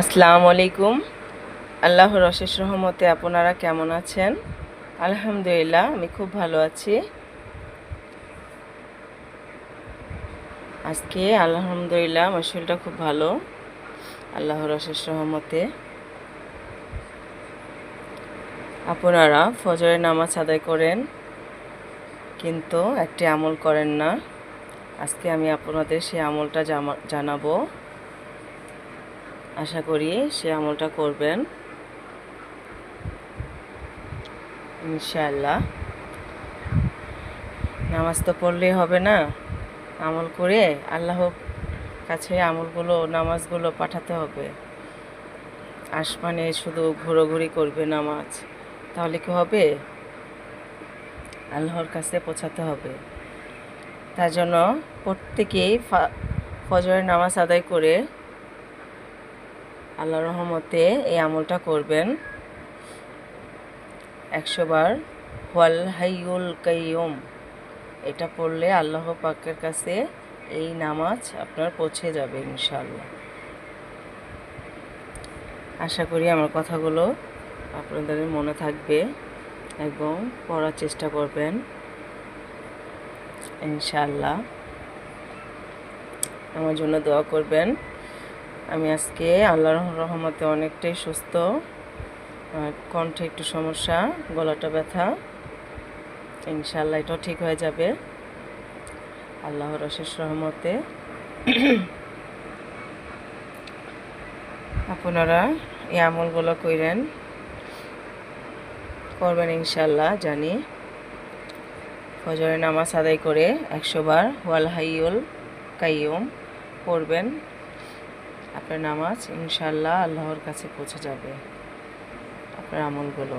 আসসালামু আলাইকুম। আল্লাহর অশেষ রহমতে আপনারা কেমন আছেন? আলহামদুলিল্লাহ, আমি খুব ভালো আছি। আজকে আলহামদুলিল্লাহ শরীরটা খুব ভালো। আল্লাহর অশেষ রহমতে। আপনারা ফজরের নামাজ আদায় করেন, কিন্তু একটি আমল করেন না। আজকে আমি আপনাদের সেই আমলটা জানাব। আশা করি সে আমলটা করবেন। ইনশাআল্লাহ। নামাজ তো পড়লেই হবে না। আমল করে আল্লাহর কাছে আমলগুলো, নামাজগুলো পাঠাতে হবে। আসমানে শুধু ঘোরাঘুরি করবে নামাজ। তাহলে কি হবে? আল্লাহর কাছে পৌঁছাতে হবে। তার জন্য প্রত্যেকেই ফজরের নামাজ আদায় করে আল্লাহ রহমতে এই আমলটা করবেন। একশো বার। ওয়াল হাইউল কাইয়ুম। এটা পড়লে আল্লাহ পাকের কাছে এই নামাজ আপনার পৌঁছে যাবে ইনশাল্লাহ আশা করি আমার কথাগুলো আপনাদের মনে থাকবে এবং পড়ার চেষ্টা করবেন ইনশাল্লাহ আমার জন্য দোয়া করবেন। আমি আজকে আল্লাহর রহমতে অনেকটাই সুস্থ কণ্ঠে একটু সমস্যা, গলাটা ব্যথা। ইনশাল্লাহ এটাও ঠিক হয়ে যাবে। আল্লাহর অশেষ রহমতে। আপনারা এই আমলগুলো কইরেন, করবেন ইনশাল্লাহ জানি। ফজরের নামাজ আদায় করে একশো বার, ওয়াল হাইউল কাইয়ুম, পড়বেন। আপনার নামাজ ইনশাল্লাহ আল্লাহর কাছে পৌঁছে যাবে। আপনার আমলগুলো।